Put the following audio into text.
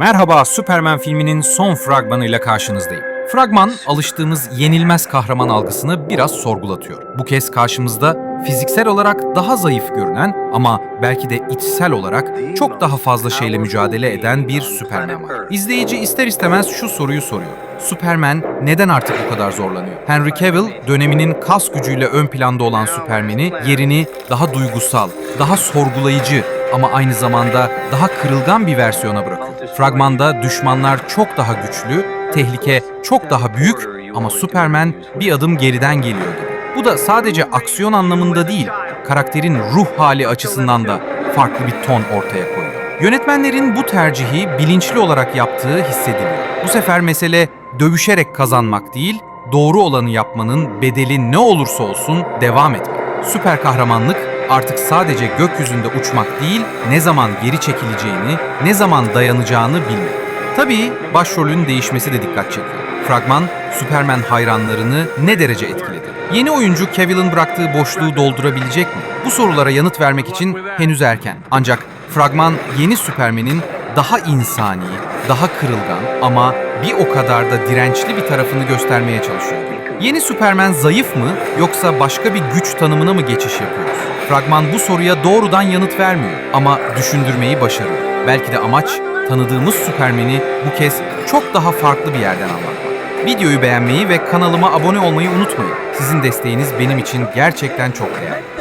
Merhaba, Superman filminin son fragmanıyla karşınızdayım. Fragman, alıştığımız yenilmez kahraman algısını biraz sorgulatıyor. Bu kez karşımızda fiziksel olarak daha zayıf görünen ama belki de içsel olarak çok daha fazla şeyle mücadele eden bir Superman var. İzleyici ister istemez şu soruyu soruyor. Superman neden artık bu kadar zorlanıyor? Henry Cavill döneminin kas gücüyle ön planda olan Superman'i yerini daha duygusal, daha sorgulayıcı ama aynı zamanda daha kırılgan bir versiyona bırakıyor. Fragmanda düşmanlar çok daha güçlü, tehlike çok daha büyük ama Superman bir adım geriden geliyor gibi. Bu da sadece aksiyon anlamında değil, karakterin ruh hali açısından da farklı bir ton ortaya koyuyor. Yönetmenlerin bu tercihi bilinçli olarak yaptığı hissediliyor. Bu sefer mesele dövüşerek kazanmak değil, doğru olanı yapmanın bedeli ne olursa olsun devam etmek. Süper kahramanlık artık sadece gökyüzünde uçmak değil, ne zaman geri çekileceğini, ne zaman dayanacağını bilmek. Tabii başrolün değişmesi de dikkat çekiyor. Fragman, Superman hayranlarını ne derece etkiledi? Yeni oyuncu Cavill'in bıraktığı boşluğu doldurabilecek mi? Bu sorulara yanıt vermek için henüz erken. Ancak fragman yeni Superman'in daha insani, daha kırılgan ama bir o kadar da dirençli bir tarafını göstermeye çalışıyor. Yeni Superman zayıf mı yoksa başka bir güç tanımına mı geçiş yapıyoruz? Fragman bu soruya doğrudan yanıt vermiyor ama düşündürmeyi başarıyor. Belki de amaç tanıdığımız Superman'i bu kez çok daha farklı bir yerden anlatmak. Videoyu beğenmeyi ve kanalıma abone olmayı unutmayın. Sizin desteğiniz benim için gerçekten çok değerli.